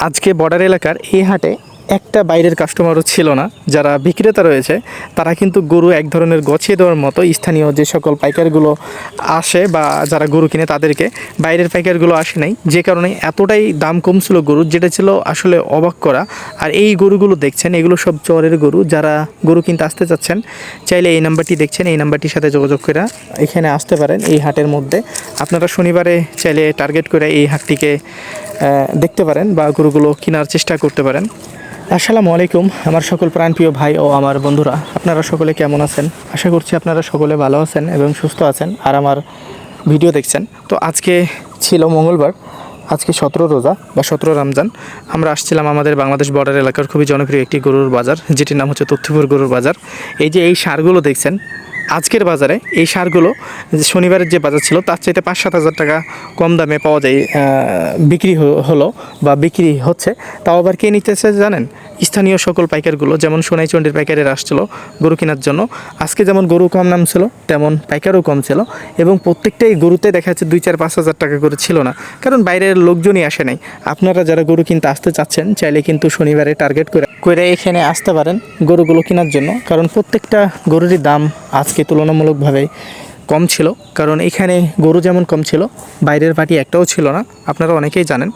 আজকে বর্ডার এলাকার এই হাটে একটা বাইরের কাস্টমারও ছিল না, যারা বিক্রেতা রয়েছে, তারা কিন্তু গরু এক ধরনের গছিয়ে দেওয়ার মতো স্থানীয় যে সকল পাইকারগুলো আসে বা যারা গরু কিনে তাদেরকে, বাইরের পাইকারগুলো আসে নাই। যে কারণে এতটাই দাম কম ছিল গরুর যেটা ছিল আসলে অবাক করা। আর এই গরুগুলো দেখছেন, এগুলো সব চরের গরু, যারা গরু কিনতে আসতে চাচ্ছেন, চাইলে এই নাম্বারটি দেখছেন, এই নাম্বারটির সাথে যোগাযোগ করে এখানে আসতে পারেন এই হাটের মধ্যে। আপনারা শনিবারে চাইলে টার্গেট করে এই হাটটিকে দেখতে পারেন বা গরুগুলো কেনার চেষ্টা করতে পারেন। আসসালামু আলাইকুম, আমার সকল প্রাণপ্রিয় ভাই ও আমার বন্ধুরা। আপনারা সকলে কেমন আছেন? আশা করছি আপনারা সকলে ভালো আছেন এবং সুস্থ আছেন আর আমার ভিডিও দেখছেন। তো আজকে ছিল মঙ্গলবার, আজকে সতেরো রোজা বা সতেরো রমজান। আমরা আসছিলাম আমাদের বাংলাদেশ বর্ডার এলাকার খুবই জনপ্রিয় একটি গরুর বাজার, যেটির নাম হচ্ছে তথ্যপুর গরুর বাজার। এই যে এই সারগুলো দেখছেন আজকের বাজারে এই সারগুলো শনিবারের যে বাজার ছিল, তার চাইতে পাঁচ সাত হাজার টাকা কম দামে পাওয়া যায় বিক্রি হলো বা বিক্রি হচ্ছে। তাও আবার কে নিতেছে জানেন? স্থানীয় সকল পাইকারগুলো, যেমন সোনাইচন্ডির পাইকারের আসছিল গরু কেনার জন্য। আজকে যেমন গরু কম নাম ছিল, তেমন পাইকারও কম ছিল। এবং প্রত্যেকটাই গরুতে দেখা যাচ্ছে দুই, চার, পাঁচ হাজার টাকা করে ছিল না। কারণ বাইরের লোকজনই আসে নাই। আপনারা যারা গরু কিনতে আসতে চাচ্ছেন, চাইলে কিন্তু শনিবারে টার্গেট করে করে এখানে আসতে পারেন গরুগুলো কেনার জন্য। কারণ প্রত্যেকটা গরুরই দাম আজকে তুলনামূলকভাবে কম ছিল। কারণ এখানে গরু যেমন কম ছিল, বাইরের পার্টি একটাও ছিল না। আপনারা অনেকেই জানেন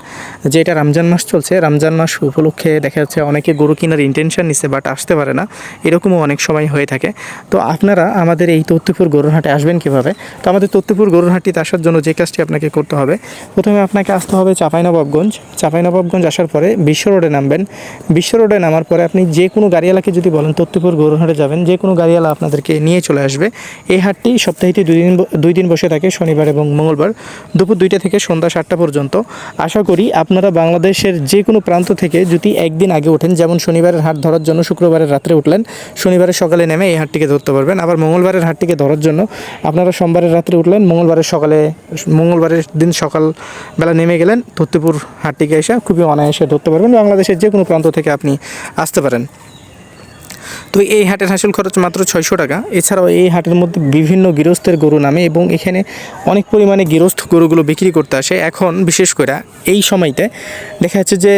যে এটা রমজান মাস চলছে। রমজান মাস উপলক্ষে দেখা যাচ্ছে অনেকে গরু কেনার ইন্টেনশন নিচ্ছে বাট আসতে পারে না। এরকমও অনেক সময় হয়ে থাকে। তো আপনারা আমাদের এই তত্ত্বপুর গরুর হাটে আসবেন কীভাবে? তো আমাদের তত্ত্বপুর গরুর হাটটিতে আসার জন্য যে কাজটি আপনাকে করতে হবে, প্রথমে আপনাকে আসতে হবে চাঁপাইনবাবগঞ্জ। চাঁপাইনবাবগঞ্জ আসার পরে বিশ্ব রোডে নামবেন। বিশ্ব রোডে নামার পরে আপনি যে কোনো গাড়িওয়ালাকে যদি বলেন, তত্ত্বপুর গরুর হাটে যাবেন, যে কোনো গাড়িওয়ালা আপনাদেরকে নিয়ে চলে আসবে। এই হাটটি সপ্তাহে দুই দিন দুই দিন বসে থাকে, শনিবার এবং মঙ্গলবার, দুপুর দুইটা থেকে সন্ধ্যা সাতটা পর্যন্ত। আশা করি আপনারা বাংলাদেশের যে কোনো প্রান্ত থেকে যদি একদিন আগে ওঠেন, যেমন শনিবারের হাট ধরার জন্য শুক্রবারের রাত্রে উঠলেন, শনিবারের সকালে নেমে এই হাটটিকে ধরতে পারবেন। আবার মঙ্গলবারের হাটটিকে ধরার জন্য আপনারা সোমবারের রাত্রে উঠলেন, মঙ্গলবারের সকালে, মঙ্গলবারের দিন সকাল বেলা নেমে গেলেন, ধরতেপুর হাটটিকে এসে খুবই অনায়াসে ধরতে পারবেন। বাংলাদেশের যে কোনো প্রান্ত থেকে আপনি আসতে পারেন। তো এই হাটের হাসিল খরচ মাত্র ছয়শো টাকা। এছাড়াও এই হাটের মধ্যে বিভিন্ন গৃহস্থের গরু নামে এবং এখানে অনেক পরিমাণে গৃহস্থ গরুগুলো বিক্রি করতে আসে। এখন বিশেষ করে এই সময়তে দেখা যাচ্ছে যে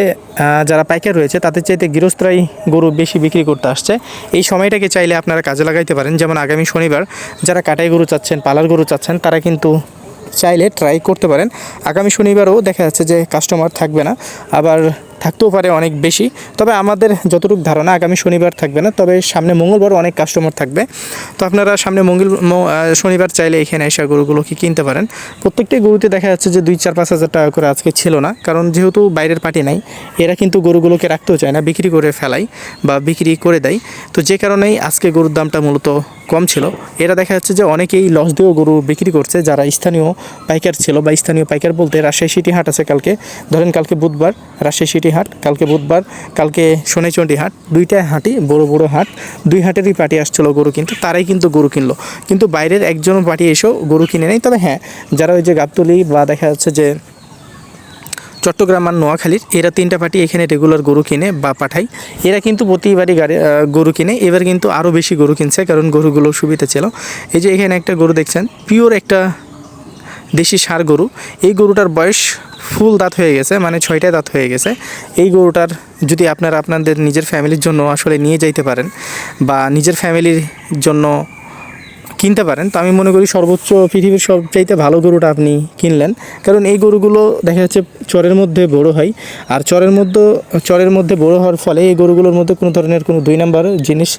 যারা পাইকার রয়েছে, তাদের চাইতে গৃহস্থরাই গরু বেশি বিক্রি করতে আসছে। এই সময়টাকে চাইলে আপনারা কাজে লাগাইতে পারেন। যেমন আগামী শনিবার যারা কাটাই গরু চাচ্ছেন, পালার গরু চাচ্ছেন, তারা কিন্তু চাইলে ট্রাই করতে পারেন। আগামী শনিবারও দেখা যাচ্ছে যে কাস্টমার থাকবে না। আবার থাকতেও পারে অনেক বেশি। তবে আমাদের যতটুকু ধারণা, আগামী শনিবার থাকবে না, তবে সামনে মঙ্গলবার অনেক কাস্টমার থাকবে। তো আপনারা সামনে মঙ্গল শনিবার চাইলে এখানে এসে গরুগুলোকে কিনতে পারেন। প্রত্যেকটি গরুতে দেখা যাচ্ছে যে দুই চার পাঁচ হাজার টাকা করে আজকে ছিল না, কারণ যেহেতু বাইরের পার্টি নাই, এরা কিন্তু গরুগুলোকে রাখতেও চায় না, বিক্রি করে ফেলাই বা বিক্রি করে দেয়। তো যে কারণেই আজকে গরুর দামটা মূলত কম ছিল। এরা দেখা যাচ্ছে যে অনেকেই লস দিয়েও গরু বিক্রি করছে, যারা স্থানীয় পাইকার ছিল বা স্থানীয় পাইকার বলতে রাজশাহী সিটি হাট আছে কালকে। ধরেন কালকে বুধবার রাজশাহী সিটি হাট কালকে বুধবার, কালকে সোনাইচন্ডী হাট দুইটা হাটই বড় বড় হাট, দুই হাটেরই পার্টি আসছিল গরু কিনতে, তারাই কিন্তু গরু কিনলো। কিন্তু বাইরের একজন পার্টি এসেও গরু কিনে নেই তবে হ্যাঁ যারা ওই যে গাবতলি বা দেখা যাচ্ছে যে চট্টগ্রাম আর নোয়াখালীর, এরা তিনটা পার্টি এখানে রেগুলার গরু কিনে বা পাঠায়। এরা কিন্তু প্রতিবারই গাড়ি গরু কিনে। এবার কিন্তু আরও বেশি গরু কিনছে, কারণ গরুগুলো সুবিধা ছিল। এই যে এখানে একটা গরু দেখছেন, পিওর একটা দেশি সার গরু। এই গরুটার বয়স ফুল দাঁত হয়ে গেছে মানে ছয়টা দাঁত হয়ে গেছে। এই গরুটার যদি আপনারা আপনাদের নিজের ফ্যামিলির জন্য আসলে নিয়ে যাইতে পারেন বা নিজের ফ্যামিলির জন্য কিনতে পারেন, তো আমি মনে করি সর্বোচ্চ পৃথিবীর সবচাইতে ভালো গরুটা আপনি কিনলেন। কারণ এই গরুগুলো দেখা যাচ্ছে চরের মধ্যে বড় হয়, আর চরের মধ্যে চরের মধ্যে বড় হওয়ার ফলে এই গরুগুলোর মধ্যে কোনো ধরনের কোনো দুই নাম্বার জিনিস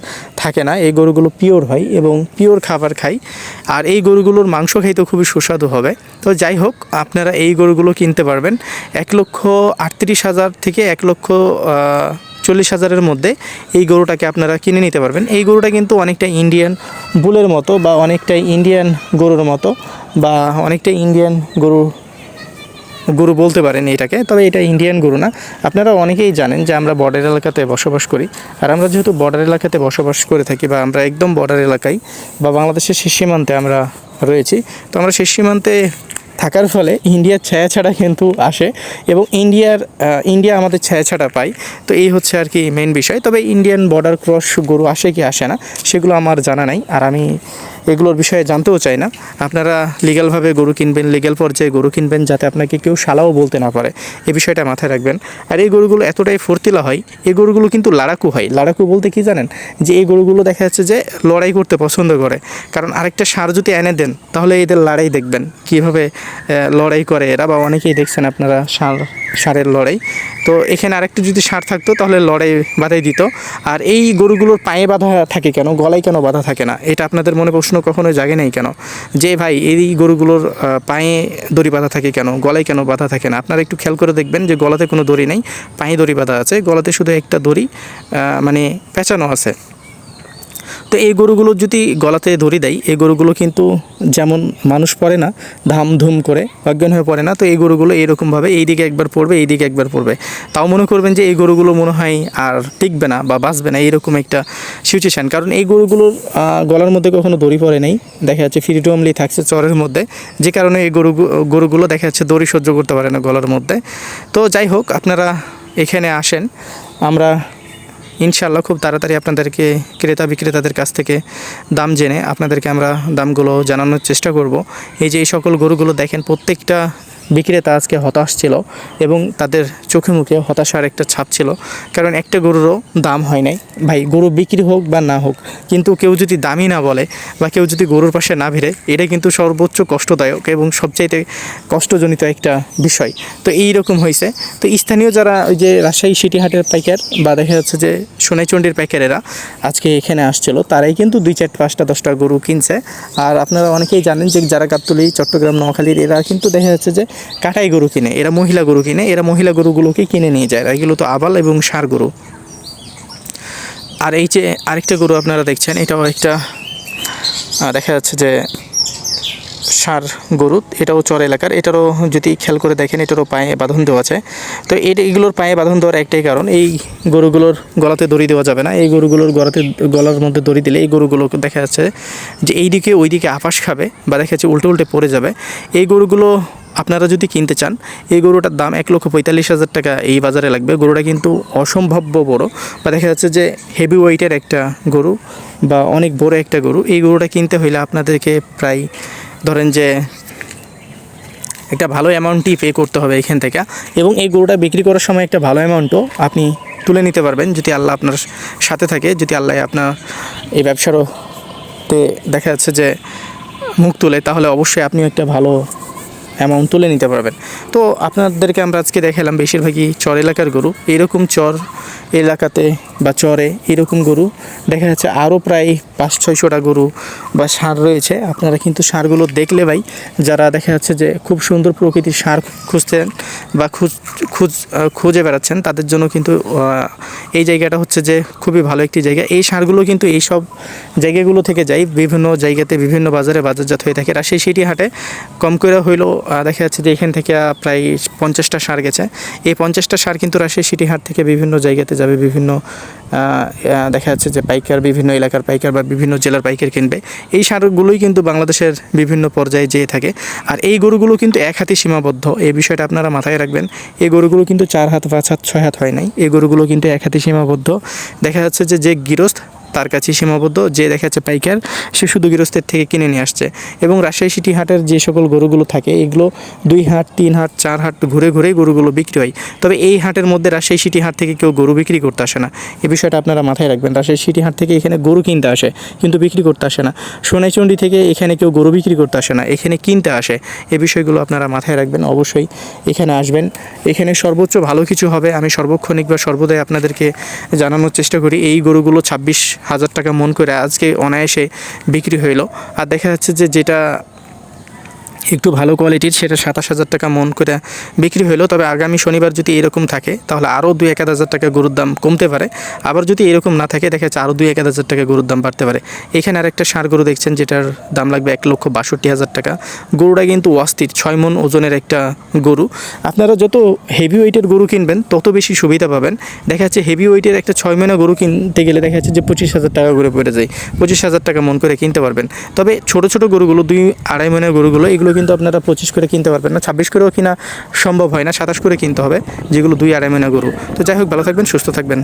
থাকে না। এই গরুগুলো পিওর হয় এবং পিওর খাবার খায়, আর এই গরুগুলোর মাংস খাইতে খুবই সুস্বাদু হবে। তো যাই হোক, আপনারা এই গরুগুলো কিনতে পারবেন। এক লক্ষ আটত্রিশ হাজার থেকে এক লক্ষ চল্লিশ হাজারের মধ্যে এই গরুটাকে আপনারা কিনে নিতে পারবেন। এই গরুটা কিন্তু অনেকটা ইন্ডিয়ান বুলের মতো বা অনেকটা ইন্ডিয়ান গরুর মতো বা অনেকটা ইন্ডিয়ান গরু গরু বলতে পারেন এটাকে, তবে এটা ইন্ডিয়ান গরু না। আপনারা অনেকেই জানেন যে আমরা বর্ডার এলাকাতে বসবাস করি, আর আমরা যেহেতু বর্ডার এলাকাতে বসবাস করে থাকি বা আমরা একদম বর্ডার এলাকায় বা বাংলাদেশের শেষ সীমান্তে আমরা রয়েছি, তো আমরা শেষ সীমান্তে থাকার ফলে ইন্ডিয়ার ছায়া ছাড়া কিন্তু আসে এবং ইন্ডিয়ার ইন্ডিয়া আমাদের ছায়া ছাড়া পায়। তো এই হচ্ছে আর কি মেন বিষয়। তবে ইন্ডিয়ান বর্ডার ক্রস গরু আসে কি আসে না, সেগুলো আমার জানা নাই। আর আমি এগুলোর বিষয়ে জানতেও চায় না। আপনারা লিগ্যালভাবে গরু কিনবেন লিগ্যাল পর্যায়ে গরু কিনবেন যাতে আপনাকে কেউ শালাও বলতে না পারে। এই বিষয়টা মাথায় রাখবেন। আর এই গরুগুলো এতটাই ফুর্তিলা হয় এই গরুগুলো কিন্তু লাড়াকু হয়। লাড়াকু বলতে কি জানেন? যে এই গরুগুলো দেখা যাচ্ছে যে লড়াই করতে পছন্দ করে। কারণ আরেকটা সার যদি এনে দেন, তাহলে এদের লড়াই দেখবেন। কীভাবে লড়াই করে এরা বা অনেকেই দেখছেন আপনারা সার, সারের লড়াই। তো এখানে আরেকটু যদি সার থাকতো, তাহলে লড়াই বাধাই দিত। আর এই গরুগুলোর পায়ে বাঁধা থাকে কেন? গলায় কেন বাধা থাকে না? এটা আপনাদের মনে প্রশ্ন কখনো জাগে নাই কেন? যে ভাই, এই গরুগুলোর পায়ে দড়ি বাঁধা থাকে কেন? গলায় কেন বাঁধা থাকে না? আপনারা একটু খেয়াল করে দেখবেন যে গলাতে কোনো দড়ি নেই, পায়ে দড়ি বাঁধা আছে। গলাতে শুধু একটা দড়ি মানে পেঁচানো আছে। তো এই গরুগুলো যদি গলাতে ধরি দেয় এই গরুগুলো কিন্তু যেমন মানুষ পড়ে না ধাম ধুম করে, অজ্ঞান হয়ে পড়ে না, তো এই গরুগুলো এইরকমভাবে এই দিকে একবার পড়বে এই দিকে একবার পড়বে। তাও মনে করবেন যে এই গরুগুলো মনে হয় আর টিকবে না বা বাঁচবে না, এইরকম একটা সিচুয়েশান কারণ এই গরুগুলোর গলার মধ্যে কখনো দড়ি পড়ে নেই, দেখা যাচ্ছে ফ্রিডমলি থাকছে চরের মধ্যে, যে কারণে এই গরু গরুগুলো দেখা যাচ্ছে দড়ি সহ্য করতে পারে না গলার মধ্যে। তো যাই হোক, আপনারা এখানে আসেন, আমরা ইনশাল্লাহ খুব তাড়াতাড়ি আপনাদেরকে ক্রেতা বিক্রেতাদের কাছ থেকে দাম জেনে আপনাদেরকে আমরা দামগুলো জানানোর চেষ্টা করব। এই যে এই সকল গরুগুলো দেখেন, প্রত্যেকটা বিক্রেতা আজকে হতাশ ছিল এবং তাদের চোখে মুখে হতাশার একটা ছাপ ছিল। কারণ একটা গরুরও দাম হয় নাই। ভাই, গরু বিক্রি হোক বা না হোক, কিন্তু কেউ যদি দামই না বলে বা কেউ যদি গরুর পাশে না ভিড়ে, এটা কিন্তু সর্বোচ্চ কষ্টদায়ক এবং সবচাইতে কষ্টজনিত একটা বিষয়। তো এই রকম হয়েছে তো স্থানীয় যারা ওই যে রাজশাহী সিটি হাটের পাইকার বা দেখা যাচ্ছে যে সোনাইচন্ডির পাইকারেরা আজকে এখানে আসছিল, তারাই কিন্তু দুই চারটে পাঁচটা দশটা গরু কিনছে। আর আপনারা অনেকেই জানেন যে যারা গাবতলি, চট্টগ্রাম, নোয়াখালীর, এরা কিন্তু দেখা যাচ্ছে যে কাটাই গরু কিনে, এরা মহিলা গরু কিনে, এরা মহিলা গরুগুলোকে কিনে নিয়ে যায়। এগুলো তো আবাল এবং সার গরু। আর এই যে আরেকটা গরু আপনারা দেখছেন, এটাও একটা দেখা যাচ্ছে যে সার গরু, এটাও চর এলাকার। এটারও যদি খেয়াল করে দেখেন, এটারও পায়ে বাঁধন দেওয়া আছে। তো এটা এগুলোর পায়ে বাঁধন দেওয়ার একটাই কারণ, এই গরুগুলোর গলাতে দড়ি দেওয়া যাবে না। এই গরুগুলোর গলাতে, গলার মধ্যে দড়ি দিলে এই গরুগুলোকে দেখা যাচ্ছে যে এই দিকে ওই দিকে আপাস খাবে বা দেখা যাচ্ছে উল্টে উল্টে পড়ে যাবে। এই গরুগুলো আপনারা যদি কিনতে চান, এই গরুটার দাম এক লক্ষ পঁয়তাল্লিশ হাজার টাকা এই বাজারে লাগবে। গরুটা কিন্তু অসম্ভাব্য বড়। বা দেখা যাচ্ছে যে হেভি ওয়েটের একটা গরু বা অনেক বড় একটা গরু। এই গরুটা কিনতে হইলে আপনাদেরকে প্রায় ধরেন যে একটা ভালো অ্যামাউন্টই পে করতে হবে এখান থেকে। এবং এই গরুটা বিক্রি করার সময় একটা ভালো অ্যামাউন্টও আপনি তুলে নিতে পারবেন, যদি আল্লাহ আপনার সাথে থাকে, যদি আল্লাহ আপনার এই ব্যবসারও দেখা যাচ্ছে যে মুখ তুলে, তাহলে অবশ্যই আপনি একটা ভালো অ্যামাউন্ট তুলে নিতে পারবেন। তো আপনাদেরকে আমরা আজকে দেখালাম বেশিরভাগই চর এলাকার গরু। এরকম চর এলাকাতে বা চরে এরকম গরু, দেখা যাচ্ছে আরও প্রায় পাঁচ, ছয়শোটা গরু বা সার রয়েছে। আপনারা কিন্তু সারগুলো দেখলে ভাই, যারা দেখা যাচ্ছে যে খুব সুন্দর প্রকৃতির সার খুঁজছেন বা খুঁজ খুঁজ খুঁজে বেড়াচ্ছেন, তাদের জন্য কিন্তু এই জায়গাটা হচ্ছে যে খুবই ভালো একটি জায়গা। এই সারগুলো কিন্তু এই সব জায়গাগুলো থেকে যায় বিভিন্ন জায়গাতে, বিভিন্ন বাজারে বাজারজাত হয়ে থাকে। রাজশাহী সিটি হাটে কম করে হইলেও দেখা যাচ্ছে যে এখান থেকে প্রায় পঞ্চাশটা সার গেছে। এই পঞ্চাশটা সার কিন্তু রাজশাহী সিটি হাট থেকে বিভিন্ন জায়গাতে যাবে বিভিন্ন দেখা যাচ্ছে যে পাইকার বিভিন্ন এলাকার পাইকার বা বিভিন্ন জেলার পাইকার কিনবে। এই সারগুলোই কিন্তু বাংলাদেশের বিভিন্ন পর্যায়ে যেয়ে থাকে। আর এই গরুগুলো কিন্তু এক হাতে সীমাবদ্ধ। এই বিষয়টা আপনারা মাথায় রাখবেন। এই গরুগুলো কিন্তু চার হাত পাঁচ হাত ছয় হাত হয় নাই। এই গরুগুলো কিন্তু এক হাতে সীমাবদ্ধ। দেখা যাচ্ছে যে যে গৃহস্থ তার কাছে সীমাবদ্ধ, যে দেখা যাচ্ছে পাইকার, সে শুধু গৃহস্থের থেকে কিনে নিয়ে আসছে। এবং রাজশাহী সিটি হাটের যে সকল গরুগুলো থাকে, এগুলো দুই হাট, তিন হাট, চার হাট ঘুরে ঘুরে গরুগুলো বিক্রি হয়। তবে এই হাটের মধ্যে রাজশাহী সিটি হাট থেকে কেউ গরু বিক্রি করতে আসে না। এ বিষয়টা আপনারা মাথায় রাখবেন। রাজশাহী সিটি হাট থেকে এখানে গরু কিনতে আসে, কিন্তু বিক্রি করতে আসে না। সোনাইচন্ডি থেকে এখানে কেউ গরু বিক্রি করতে আসে না, এখানে কিনতে আসে। এ বিষয়গুলো আপনারা মাথায় রাখবেন। অবশ্যই এখানে আসবেন। এখানে সর্বোচ্চ ভালো কিছু হবে। আমি সর্বক্ষণিক বা সর্বদাই আপনাদেরকে জানানোর চেষ্টা করি, এই গরুগুলো ছাব্বিশ হাজার টাকা মন করে আজকে অনায়াসে বিক্রি হইল। আর দেখা যাচ্ছে যে যেটা একটু ভালো কোয়ালিটির সেটা সাতাশ হাজার টাকা মন করে বিক্রি হলো তবে আগামী শনিবার যদি এরকম থাকে, তাহলে আরও দুই এক হাজার টাকা গরুর দাম কমতে পারে। আবার যদি এরকম না থাকে, দেখা যাচ্ছে আরও দুই এক হাজার টাকা গরুর দাম বাড়তে পারে। এখানে আরেকটা সার গরু দেখছেন, যেটার দাম লাগবে এক লক্ষ বাষট্টি হাজার টাকা। গরুটা কিন্তু অস্থির, ছয় মন ওজনের একটা গরু। আপনারা যত হেভি ওয়েটের গরু কিনবেন, তত বেশি সুবিধা পাবেন। দেখা যাচ্ছে হেভি ওয়েটের একটা ছয় মনে গরু কিনতে গেলে দেখা যাচ্ছে যে পঁচিশ হাজার টাকা করে পড়ে যায়। পঁচিশ হাজার টাকা মন করে কিনতে পারবেন। তবে ছোট ছোট গরুগুলো, দুই আড়াই মনের গরুগুলো, এগুলো কিন্তু আপনারা পঁচিশ করে কিনতে পারবেন না, ছাব্বিশ করেও কিনা সম্ভব হয় না, সাতাশ করে কিনতে হবে, যেগুলো দুই আড়াই মহিনা গরু। তো যাই হোক, ভালো থাকবেন, সুস্থ থাকবেন।